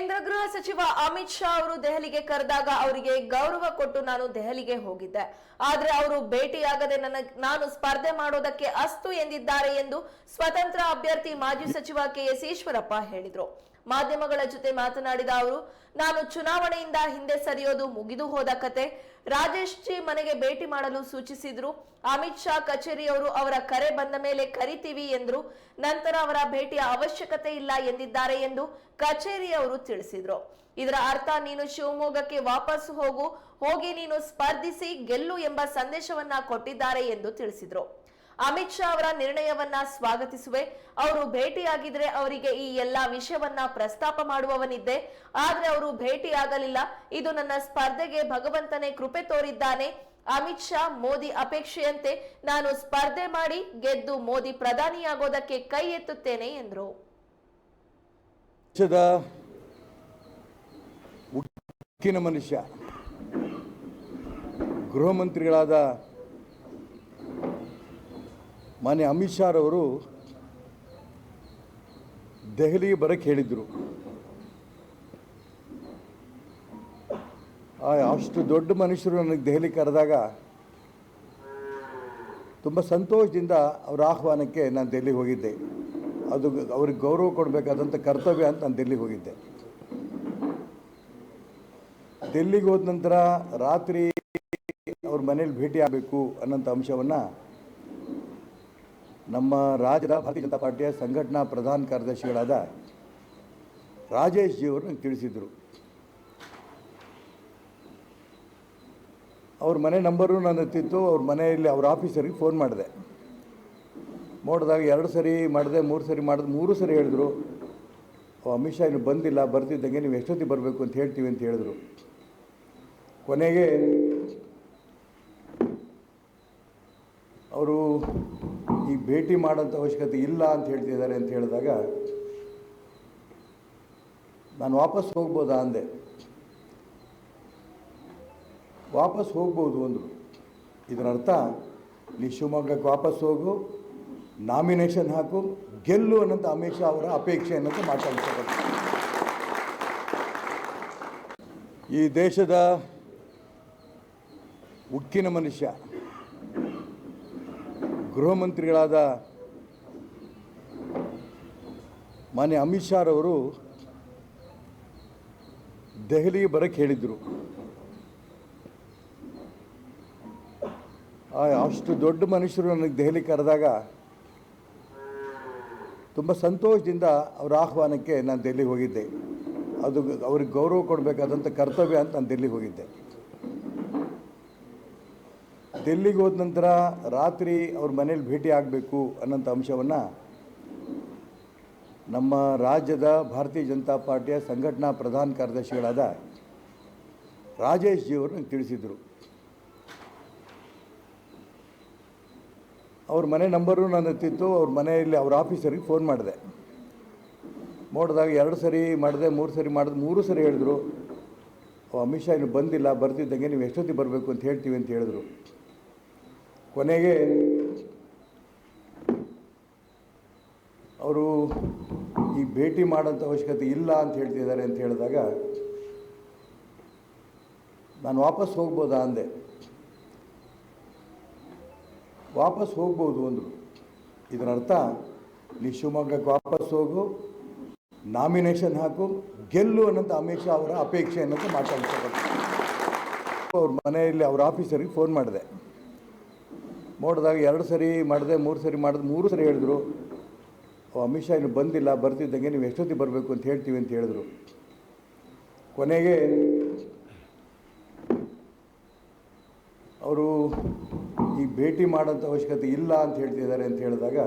ಕೇಂದ್ರ ಗೃಹ ಸಚಿವ ಅಮಿತ್ ಶಾ ಅವರು ದೆಹಲಿಗೆ ಕರೆದಾಗ ಅವರಿಗೆ ಗೌರವ ಕೊಟ್ಟು ನಾನು ದೆಹಲಿಗೆ ಹೋಗಿದ್ದೆ. ಆದ್ರೆ ಅವರು ಭೇಟಿಯಾಗದೆ ನನ್ನ ನಾನು ಸ್ಪರ್ಧೆ ಮಾಡೋದಕ್ಕೆ ಅಸ್ತು ಎಂದಿದ್ದಾರೆ ಎಂದು ಸ್ವತಂತ್ರ ಅಭ್ಯರ್ಥಿ ಮಾಜಿ ಸಚಿವ ಕೆಎಸ್ ಈಶ್ವರಪ್ಪ ಹೇಳಿದ್ರು. ಮಾಧ್ಯಮಗಳ ಜೊತೆ ಮಾತನಾಡಿದ ಅವರು ನಾನು ಚುನಾವಣೆಯಿಂದ ಹಿಂದೆ ಸರಿಯೋದು ಮುಗಿದು ಹೋದ ಕತೆ. ರಾಜೇಶ್ ಜಿ ಮನೆಗೆ ಭೇಟಿ ಮಾಡಲು ಸೂಚಿಸಿದ್ರು. ಅಮಿತ್ ಶಾ ಕಚೇರಿಯವರು ಅವರ ಕರೆ ಬಂದ ಮೇಲೆ ಕರಿತೀವಿ ಎಂದ್ರು. ನಂತರ ಅವರ ಭೇಟಿಯ ಅವಶ್ಯಕತೆ ಇಲ್ಲ ಎಂದಿದ್ದಾರೆ ಎಂದು ಕಚೇರಿಯವರು ತಿಳಿಸಿದ್ರು. ಇದರ ಅರ್ಥ, ನೀನು ಶಿವಮೊಗ್ಗಕ್ಕೆ ವಾಪಸ್ ಹೋಗು, ಹೋಗಿ ನೀನು ಸ್ಪರ್ಧಿಸಿ ಗೆಲ್ಲು ಎಂಬ ಸಂದೇಶವನ್ನ ಕೊಟ್ಟಿದ್ದಾರೆ ಎಂದು ತಿಳಿಸಿದ್ರು. ಅಮಿತ್ ಶಾ ಅವರ ನಿರ್ಣಯವನ್ನ ಸ್ವಾಗತಿಸುವೆ. ಅವರು ಭೇಟಿಯಾಗಿದ್ರೆ ಅವರಿಗೆ ಈ ಎಲ್ಲಾ ವಿಷಯವನ್ನ ಪ್ರಸ್ತಾಪ ಮಾಡುವವನಿದ್ದೆ. ಆದ್ರೆ ಅವರು ಭೇಟಿಯಾಗಲಿಲ್ಲ. ಇದು ನನ್ನ ಸ್ಪರ್ಧೆಗೆ ಭಗವಂತನೇ ಕೃಪೆ ತೋರಿದ್ದಾನೆ. ಅಮಿತ್ ಶಾ ಮೋದಿ ಅಪೇಕ್ಷೆಯಂತೆ ನಾನು ಸ್ಪರ್ಧೆ ಮಾಡಿ ಗೆದ್ದು ಮೋದಿ ಪ್ರಧಾನಿಯಾಗೋದಕ್ಕೆ ಕೈ ಎತ್ತುತ್ತೇನೆ ಎಂದರು. ಮನುಷ್ಯ, ಗೃಹ ಮಂತ್ರಿಗಳಾದ ಮಾನ್ಯ ಅಮಿತ್ ಶಾರವರು ದೆಹಲಿಗೆ ಬರಕ್ಕೆ ಹೇಳಿದರು. ಅಷ್ಟು ದೊಡ್ಡ ಮನುಷ್ಯರು ನನಗೆ ದೆಹಲಿ ಕರೆದಾಗ ತುಂಬ ಸಂತೋಷದಿಂದ ಅವರ ಆಹ್ವಾನಕ್ಕೆ ನಾನು ದೆಹಲಿಗೆ ಹೋಗಿದ್ದೆ. ಅದು ಅವ್ರಿಗೆ ಗೌರವ ಕೊಡಬೇಕಾದಂಥ ಕರ್ತವ್ಯ ಅಂತ ನಾನು ದೆಲ್ಲಿಗೆ ಹೋಗಿದ್ದೆ. ದೆಲ್ಲಿಗೆ ಹೋದ ನಂತರ ರಾತ್ರಿ ಅವ್ರ ಮನೇಲಿ ಭೇಟಿ ಆಗಬೇಕು ಅನ್ನೋಂಥ ಅಂಶವನ್ನು ನಮ್ಮ ರಾಜ್ಯದ ಭಾರತೀಯ ಜನತಾ ಪಾರ್ಟಿಯ ಸಂಘಟನಾ ಪ್ರಧಾನ ಕಾರ್ಯದರ್ಶಿಗಳಾದ ರಾಜೇಶ್ ಜಿ ಅವರು ನಂಗೆ ತಿಳಿಸಿದರು. ಅವ್ರ ಮನೆ ನಂಬರು ನನ್ನ ಹತ್ತಿತ್ತು, ಅವ್ರ ಮನೆಯಲ್ಲಿ ಅವ್ರ ಆಫೀಸರಿಗೆ ಫೋನ್ ಮಾಡಿದೆ. ನೋಡಿದಾಗ ಎರಡು ಸರಿ ಮಾಡಿದೆ, ಮೂರು ಸರಿ ಮಾಡಿದೆ, ಮೂರು ಸರಿ ಹೇಳಿದ್ರು ಅಮಿತ್ ಶಾ ಇನ್ನು ಬಂದಿಲ್ಲ, ಬರ್ತಿದ್ದಂಗೆ ನೀವು ಎಷ್ಟೊತ್ತಿಗೆ ಬರಬೇಕು ಅಂತ ಹೇಳ್ತೀವಿ ಅಂತ ಹೇಳಿದ್ರು. ಕೊನೆಗೆ ಅವರು ಈ ಭೇಟಿ ಮಾಡೋಂಥ ಅವಶ್ಯಕತೆ ಇಲ್ಲ ಅಂತ ಹೇಳ್ತಿದ್ದಾರೆ ಅಂತ ಹೇಳಿದಾಗ, ನಾನು ವಾಪಸ್ ಹೋಗ್ಬೋದಾ ಅಂದೆ. ವಾಪಸ್ ಹೋಗ್ಬೋದು ಅಂದರು. ಇದರ ಅರ್ಥ, ನೀ ಶಿವಮೊಗ್ಗಕ್ಕೆ ವಾಪಸ್ ಹೋಗು, ನಾಮಿನೇಷನ್ ಹಾಕು, ಗೆಲ್ಲು ಅನ್ನೋಂಥ ಅಮಿತ್ ಶಾ ಅವರ ಅಪೇಕ್ಷೆ ಅನ್ನೋದು ಮಾತಾಡ್ತಾರೆ. ಈ ದೇಶದ ಉಕ್ಕಿನ ಮನುಷ್ಯ. ಗೃಹ ಮಂತ್ರಿಗಳಾದ ಮಾನ್ಯ ಅಮಿತ್ ಶಾರವರು ದೆಹಲಿಗೆ ಬರಕ್ಕೆ ಹೇಳಿದರು. ಅಷ್ಟು ದೊಡ್ಡ ಮನುಷ್ಯರು ನನಗೆ ದೆಹಲಿ ಕರೆದಾಗ ತುಂಬ ಸಂತೋಷದಿಂದ ಅವರ ಆಹ್ವಾನಕ್ಕೆ ನಾನು ದೆಹಲಿಗೆ ಹೋಗಿದ್ದೆ. ಅದು ಅವ್ರಿಗೆ ಗೌರವ ಕೊಡಬೇಕಾದಂಥ ಕರ್ತವ್ಯ ಅಂತ ನಾನು ದೆಹಲಿಗೆ ಹೋಗಿದ್ದೆ. ದೆಲ್ಲಿಗೆ ಹೋದ ನಂತರ ರಾತ್ರಿ ಅವ್ರ ಮನೇಲಿ ಭೇಟಿ ಆಗಬೇಕು ಅನ್ನೋಂಥ ಅಂಶವನ್ನು ನಮ್ಮ ರಾಜ್ಯದ ಭಾರತೀಯ ಜನತಾ ಪಾರ್ಟಿಯ ಸಂಘಟನಾ ಪ್ರಧಾನ ಕಾರ್ಯದರ್ಶಿಗಳಾದ ರಾಜೇಶ್ ಜಿ ಅವರು ನಂಗೆ ತಿಳಿಸಿದರು. ಅವ್ರ ಮನೆ ನಂಬರು ನನ್ನ ಹತ್ತಿತ್ತು, ಅವ್ರ ಮನೆಯಲ್ಲಿ ಅವ್ರ ಆಫೀಸರಿಗೆ ಫೋನ್ ಮಾಡಿದೆ. ನೋಡಿದಾಗ ಎರಡು ಸರಿ ಮಾಡಿದೆ, ಮೂರು ಸರಿ ಮಾಡಿದೆ, ಮೂರು ಸರಿ ಹೇಳಿದ್ರು. ಅಮಿತ್ ಶಾ ಇನ್ನು ಬಂದಿಲ್ಲ, ಬರ್ತಿದ್ದಂಗೆ ನೀವು ಎಷ್ಟೊತ್ತಿಗೆ ಬರಬೇಕು ಅಂತ ಹೇಳ್ತೀವಿ ಅಂತ ಹೇಳಿದ್ರು. ಕೊನೆಗೆ ಅವರು ಈ ಭೇಟಿ ಮಾಡೋಂಥ ಅವಶ್ಯಕತೆ ಇಲ್ಲ ಅಂತ ಹೇಳ್ತಿದ್ದಾರೆ ಅಂತ ಹೇಳಿದಾಗ ನಾನು ವಾಪಸ್ ಹೋಗ್ಬೋದಾ ಅಂದೆ. ವಾಪಸ್ ಹೋಗ್ಬೋದು ಅಂದರು. ಇದರ ಅರ್ಥ ನೀ ಶಿವಮೊಗ್ಗಕ್ಕೆ ವಾಪಸ್ ಹೋಗು, ನಾಮಿನೇಷನ್ ಹಾಕು, ಗೆಲ್ಲು ಅನ್ನೋಂಥ ಅಮಿತ್ ಶಾ ಅವರ ಅಪೇಕ್ಷೆ ಅನ್ನೋದು ಮಾತಾಡ್ತಾರೆ ಅವ್ರ ಮನೆಯಲ್ಲಿ ಅವ್ರ ಆಫೀಸರಿಗೆ ಫೋನ್ ಮಾಡಿದೆ. ನೋಡಿದಾಗ ಎರಡು ಸರಿ ಮಾಡಿದೆ, ಮೂರು ಸರಿ ಮಾಡಿದೆ, ಮೂರು ಸರಿ ಹೇಳಿದ್ರು. ಅಮಿತ್ ಶಾ ಇನ್ನು ಬಂದಿಲ್ಲ, ಬರ್ತಿದ್ದಂಗೆ ನೀವು ಎಷ್ಟೊತ್ತಿಗೆ ಬರಬೇಕು ಅಂತ ಹೇಳ್ತೀವಿ ಅಂತ ಹೇಳಿದ್ರು. ಕೊನೆಗೆ ಅವರು ಈ ಭೇಟಿ ಮಾಡೋಂಥ ಅವಶ್ಯಕತೆ ಇಲ್ಲ ಅಂತ ಹೇಳ್ತಿದ್ದಾರೆ ಅಂತ ಹೇಳಿದಾಗ